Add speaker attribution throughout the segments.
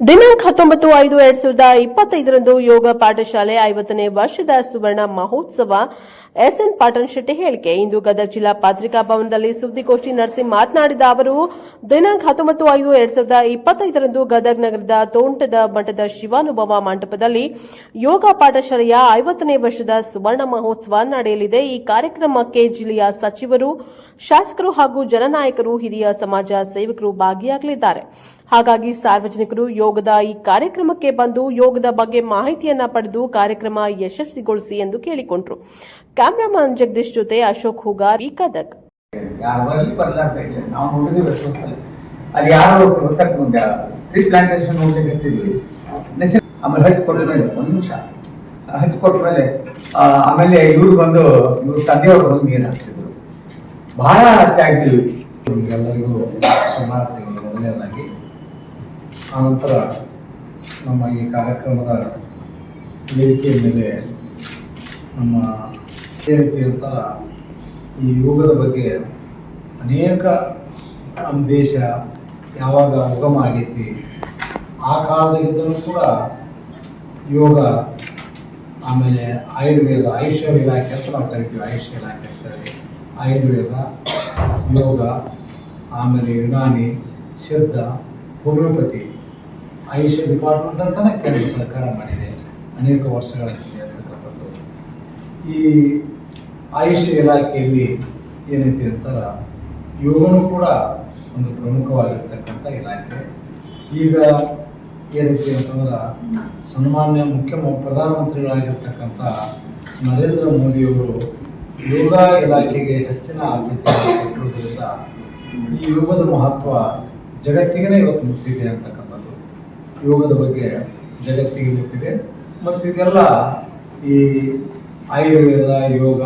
Speaker 1: ದಿನಾಂಕ ಹತ್ತೊಂಬತ್ತು ಐದು ಎರಡ್ ಸಾವಿರದ ಇಪ್ಪತ್ತೈದರಂದು ಯೋಗ ಪಾಠಶಾಲೆ ಐವತ್ತನೇ ವರ್ಷದ ಸುವರ್ಣ ಮಹೋತ್ಸವ ಎಸ್ಎನ್ ಪಾಟನ್ ಶೆಟ್ಟಿ ಹೇಳಿಕೆ. ಇಂದು ಗದಗ ಜಿಲ್ಲಾ ಪತ್ರಿಕಾ ಭವನದಲ್ಲಿ ಸುದ್ದಿಗೋಷ್ಠಿ ನಡೆಸಿ ಮಾತನಾಡಿದ ಅವರು, ದಿನಾಂಕ ಹತ್ತೊಂಬತ್ತು ಐದು ಎರಡ್ ಸಾವಿರದ ಇಪ್ಪತ್ತೈದರಂದು ಗದಗ ನಗರದ ತೋಂಟದ ಮಠದ ಶಿವಾನುಭವ ಮಂಟಪದಲ್ಲಿ ಯೋಗ ಪಾಠಶಾಲೆಯ ಐವತ್ತನೇ ವರ್ಷದ ಸುವರ್ಣ ಮಹೋತ್ಸವ ನಡೆಯಲಿದೆ. ಈ ಕಾರ್ಯಕ್ರಮಕ್ಕೆ ಜಿಲ್ಲೆಯ ಸಚಿವರು, ಶಾಸಕರು ಹಾಗೂ ಜನನಾಯಕರು, ಹಿರಿಯ ಸಮಾಜ ಸೇವಕರು ಭಾಗಿಯಾಗಲಿದ್ದಾರೆ. ಹಾಗಾಗಿ ಸಾರ್ವಜನಿಕರು ಯೋಗದ ಈ ಕಾರ್ಯಕ್ರಮಕ್ಕೆ ಬಂದು ಯೋಗದ ಬಗ್ಗೆ ಮಾಹಿತಿಯನ್ನ ಪಡೆದು ಕಾರ್ಯಕ್ರಮ ಯಶಸ್ವಿಗೊಳಿಸಿ ಎಂದು ಕೇಳಿಕೊಂಡರು. ಕ್ಯಾಮರಾಮನ್ ಜಗದೀಶ್ ಜೊತೆ ಅಶೋಕ್ ಹುಗಾರ್ ಈ ಗದಗ್
Speaker 2: ಯಾರು ಬರಲಿ ಇಲ್ಲ ನಾವು ಸಲ ಅಲ್ಲಿ. ಯಾರು ಗೊತ್ತಾಗ ಮುಂದೆ. ಟ್ರೀ ಪ್ಲಾಂಟೇಶನ್ ನೋಡ್ಲಿಕ್ಕೆ ಇರ್ತಿದ್ವಿ ಆಮೇಲೆ ಹಚ್ಕೊಟ್ರ ಮೇಲೆ, ಒಂದು ನಿಮಿಷ. ಹಚ್ಕೊಟ್ರ ಮೇಲೆ ಆಮೇಲೆ ಇವ್ರು ಬಂದು, ಇವ್ರ ತಂದೆಯವರು ಬಂದು ನೀರು ಹಾಕ್ತಿದ್ರು ಬಹಳ ತ್ಯಾಗಿದ್ವಿ
Speaker 3: ಎಲ್ಲರಿಗೂ ಸುಮಾರು ತಿಂಗಳು ಮೊದಲನೇದಾಗಿ. ಆನಂತರ ನಮ್ಮ ಈ ಕಾರ್ಯಕ್ರಮದ ವೇದಿಕೆಯ ಮೇಲೆ ನಮ್ಮ ಅದೇ ರೀತಿ ಈ ಯೋಗದ ಬಗ್ಗೆ ಅನೇಕ ನಮ್ಮ ದೇಶ ಯಾವಾಗ ಉಗಮ ಆಗೈತಿ, ಆ ಕಾಲದಾಗಿದ್ದೂ ಕೂಡ ಯೋಗ ಆಮೇಲೆ ಆಯುರ್ವೇದ ಆಯುಷ್ಯ ಇಲಾಖೆ ಅಂತ ನಾವು ಕರಿತೀವಿ ಆಯುಷ್ಯ ಇಲಾಖೆ ಅಂತೇಳಿ ಆಯುರ್ವೇದ, ಯೋಗ, ಆಮೇಲೆ ಯುನಾನಿ ಶ್ರದ್ಧ ಹೋಮಿಯೋಪತಿ. ಆಯುಷ್ ಡಿಪಾರ್ಟ್ಮೆಂಟ್ ಅಂತಲೇ ಕೇಂದ್ರ ಸರ್ಕಾರ ಮಾಡಿದೆ ಅನೇಕ ವರ್ಷಗಳ ಹಿಂದೆ. ಈ ಆಯುಷ್ ಇಲಾಖೆಯಲ್ಲಿ ಏನೈತಿ ಅಂತಾರ ಯೋಗನೂ ಕೂಡ ಒಂದು ಪ್ರಮುಖವಾಗಿರ್ತಕ್ಕಂಥ ಇಲಾಖೆ. ಈಗ ಏನೈತಿ ಅಂತಂದ್ರೆ, ಸನ್ಮಾನ್ಯ ಮುಖ್ಯ ಪ್ರಧಾನಮಂತ್ರಿಗಳಾಗಿರ್ತಕ್ಕಂಥ ನರೇಂದ್ರ ಮೋದಿಯವರು ಯೋಗ ಇಲಾಖೆಗೆ ಹೆಚ್ಚಿನ ಆದ್ಯತೆ ಕೊಟ್ಟಿರೋದ್ರಿಂದ ಈ ಯೋಗದ ಮಹತ್ವ ಜಗತ್ತಿಗೇ ಇವತ್ತು ಮುಟ್ಟಿದೆ ಅಂತಕ್ಕಂಥದ್ದು. ಯೋಗದ ಬಗ್ಗೆ ಜಗತ್ತಿಗೆ ಮುಟ್ಟಿದೆ. ಮತ್ತು ಇದೆಲ್ಲ ಈ ಆಯುರ್ವೇದ, ಯೋಗ,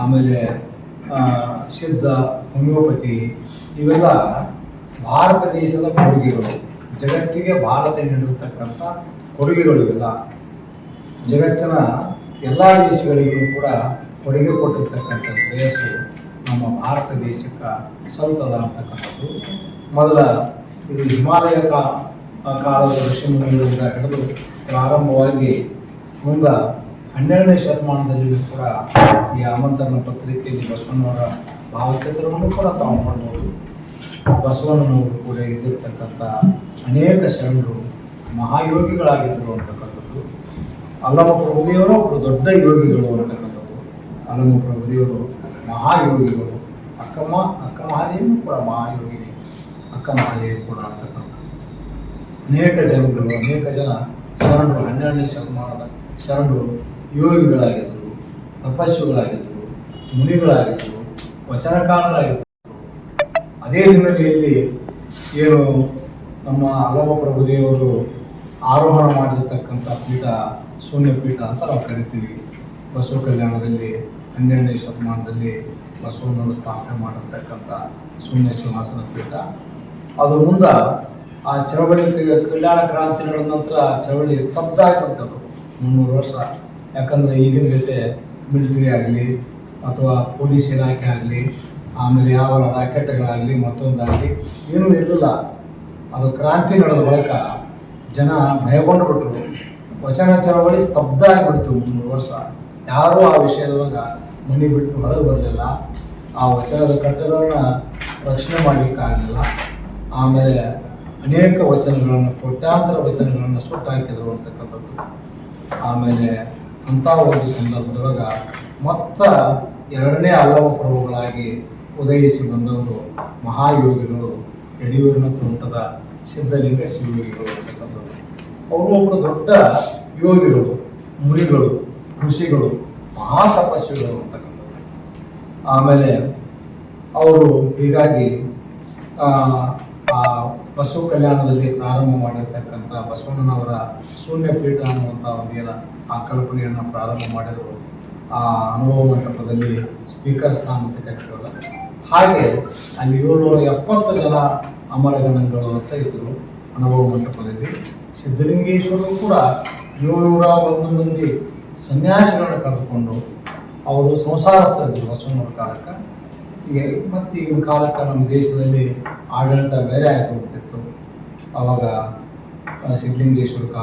Speaker 3: ಆಮೇಲೆ ಸಿದ್ಧ, ಹೋಮಿಯೋಪತಿ, ಇವೆಲ್ಲ ಭಾರತ ದೇಶದ ಕೊಡುಗೆಗಳು. ಜಗತ್ತಿಗೆ ಭಾರತ ನೀಡಿರ್ತಕ್ಕಂಥ ಕೊಡುಗೆಗಳು ಇವೆಲ್ಲ. ಜಗತ್ತಿನ ಎಲ್ಲ ದೇಶಗಳಿಗೂ ಕೂಡ ಕೊಡುಗೆ ಕೊಟ್ಟಿರ್ತಕ್ಕಂಥ ಶ್ರೇಯಸ್ಸು ನಮ್ಮ ಭಾರತ ದೇಶಕ್ಕೆ ಸಲ್ತದ ಅಂತಕ್ಕಂಥದ್ದು. ಮೊದಲ ಇದು ಹಿಮಾಲಯ ಕಾಲದ ಋಷಿಮುನಿಗಳಿಂದ ಹಿಡಿದು ಪ್ರಾರಂಭವಾಗಿ ಮುಂದೆ ಹನ್ನೆರಡನೇ ಶತಮಾನದಲ್ಲಿ ಕೂಡ ಈ ಆಮಂತ್ರಣ ಪತ್ರಿಕೆಯಲ್ಲಿ ಬಸವಣ್ಣವರ ಭಾವಚಿತ್ರವನ್ನು ಕೂಡ ತಾವು ನೋಡ್ಬೋದು. ಬಸವಣ್ಣನವರು ಕೂಡ ಇದ್ದಿರ್ತಕ್ಕಂಥ ಅನೇಕ ಶರಣರು ಮಹಾಯೋಗಿಗಳಾಗಿದ್ದರು ಅಂತಕ್ಕಂಥದ್ದು. ಅಲ್ಲಮ ಪ್ರಭುದೇವರು ಒಬ್ಬರು ದೊಡ್ಡ ಯೋಗಿಗಳು ಅಂತಕ್ಕಂಥದ್ದು. ಅಲ್ಲಮ ಪ್ರಭುದೇವರು ಮಹಾಯೋಗಿಗಳು. ಅಕ್ಕಮ್ಮ ಅಕ್ಕ ಕೂಡ ಮಹಾಯೋಗಿನಿ. ಅಕ್ಕ ಮಹಾದೇವಿ ಕೂಡ ಅಂತಕ್ಕಂಥ ಅನೇಕ ಜನಗಳು ಅನೇಕ ಜನ ಶರಣರು, ಹನ್ನೆರಡನೇ ಶತಮಾನದ ಶರಣರು ಯೋಗಿಗಳಾಗಿದ್ದರು ತಪಸ್ಸುಗಳಾಗಿದ್ದರು ಮುನಿಗಳಾಗಿದ್ದರು ವಚನಕಾರರಾಗಿದ್ದರು ಅದೇ ಹಿನ್ನೆಲೆಯಲ್ಲಿ ಏನು ನಮ್ಮ ಅಲ್ಲಮ ಪ್ರಭುದೇವರು ಆರೋಹಣ ಮಾಡಿರ್ತಕ್ಕಂಥ ಪೀಠ ಶೂನ್ಯ ಪೀಠ ಅಂತ ನಾವು ಕರಿತೀವಿ. ಬಸವ ಕಲ್ಯಾಣದಲ್ಲಿ, ಹನ್ನೆರಡನೇ ಶತಮಾನದಲ್ಲಿ ಬಸವನನ್ನು ಸ್ಥಾಪನೆ ಮಾಡಿರ್ತಕ್ಕಂಥ ಶೂನ್ಯ ಸಿಂಹಾಸನ ಪೀಠ. ಅದರ ಮುಂದೆ ಆ ಚಳವಳಿ ಕಲ್ಯಾಣ ಕ್ರಾಂತಿಗಳ ನಂತರ ಚಳವಳಿ ಸ್ತಬ್ಧ ಆಗಿರ್ತದೆ ಮುನ್ನೂರು ವರ್ಷ. ಯಾಕಂದರೆ ಈಗಿನ ಜೊತೆ ಮಿಲಿಟರಿ ಆಗಲಿ ಅಥವಾ ಪೊಲೀಸ್ ಇಲಾಖೆ ಆಗಲಿ, ಆಮೇಲೆ ಯಾವ ರಾಕೆಟ್ಗಳಾಗಲಿ ಮತ್ತೊಂದಾಗಲಿ ಏನೂ ಇರಲಿಲ್ಲ. ಅದು ಕ್ರಾಂತಿ ನಡೆದ ಬಳಿಕ ಜನ ಭಯಗೊಂಡು ಬಿಟ್ಟರು ವಚನ ಚಳವಳಿ ಸ್ತಬ್ಧ ಆಗಿಬಿಡ್ತು ಮೂರು ವರ್ಷ. ಯಾರೂ ಆ ವಿಷಯದೊಳಗ ಮನೆ ಬಿಟ್ಟು ಹೊರಗೆ ಬರಲಿಲ್ಲ. ಆ ವಚನದ ಕಟ್ಟಗಳನ್ನ ರಕ್ಷಣೆ ಮಾಡಲಿಕ್ಕಾಗಲಿಲ್ಲ ಆಮೇಲೆ ಅನೇಕ ವಚನಗಳನ್ನು, ಕೋಟ್ಯಾಂತರ ವಚನಗಳನ್ನು ಸುಟ್ಟು ಹಾಕಿದ್ರು ಅಂತಕ್ಕಂಥದ್ದು. ಆಮೇಲೆ ಅಂಥ ಒಂದು ಸಂದರ್ಭದೊಳಗ ಮತ್ತ ಎರಡನೇ ಅಲ್ಲವ ಪ್ರಭುಗಳಾಗಿ ಉದಯಿಸಿ ಬಂದವರು ಮಹಾಯೋಗಿಗಳು, ಯಡಿಯೂರಿನ ತೋಟದ ಸಿದ್ಧಲಿಂಗ ಶಿವಯೋಗಿಗಳು ಅಂತಕ್ಕಂಥದ್ದು ಅವರು ಒಬ್ಬರು ದೊಡ್ಡ ಯೋಗಿಗಳು, ಮುನಿಗಳು, ಋಷಿಗಳು ಮಹಾ ತಪಸ್ವಿಗಳು ಅಂತಕ್ಕಂಥದ್ದು ಆಮೇಲೆ ಅವರು ಹೀಗಾಗಿ ಬಸವ ಕಲ್ಯಾಣದಲ್ಲಿ ಪ್ರಾರಂಭ ಮಾಡಿರ್ತಕ್ಕಂಥ ಬಸವಣ್ಣನವರ ಶೂನ್ಯ ಪೀಠ ಅನ್ನುವಂಥ ಒಂದು ಆ ಕಲ್ಪನೆಯನ್ನು ಪ್ರಾರಂಭ ಮಾಡಿದರು. ಆ ಅನುಭವ ಮಂಟಪದಲ್ಲಿ ಸ್ಪೀಕರ್ ಸ್ಥಾನ ಅಂತ ಹಾಗೆ ಅಲ್ಲಿ ಏಳ್ನೂರ ಎಪ್ಪತ್ತು ಜನ ಅಮರಗಣಗಳು ಅಂತ ಇದ್ದರು ಅನುಭವ ಮಂಟಪದಲ್ಲಿ. ಸಿದ್ಧಲಿಂಗೇಶ್ವರರು ಕೂಡ ಏಳ್ನೂರ ಒಂದು ಮಂದಿ ಸನ್ಯಾಸಿಗಳನ್ನ ಕರೆದುಕೊಂಡು ಅವರು ಸಂಸಾರಸ್ಥರಿದ್ದರು ಬಸವಣ್ಣವ್ರ ಕಾಲಕ್ಕೆ. ಈಗ ಮತ್ತೆ ಈಗಿನ ಕಾಲಕ್ಕೆ ನಮ್ಮ ದೇಶದಲ್ಲಿ ಆಡಳಿತ ಬೇರೆ ಆಗಿಬಿಟ್ಟಿತ್ತು. ಅವಾಗ ಸಿದ್ಧಲಿಂಗೇಶ್ವರ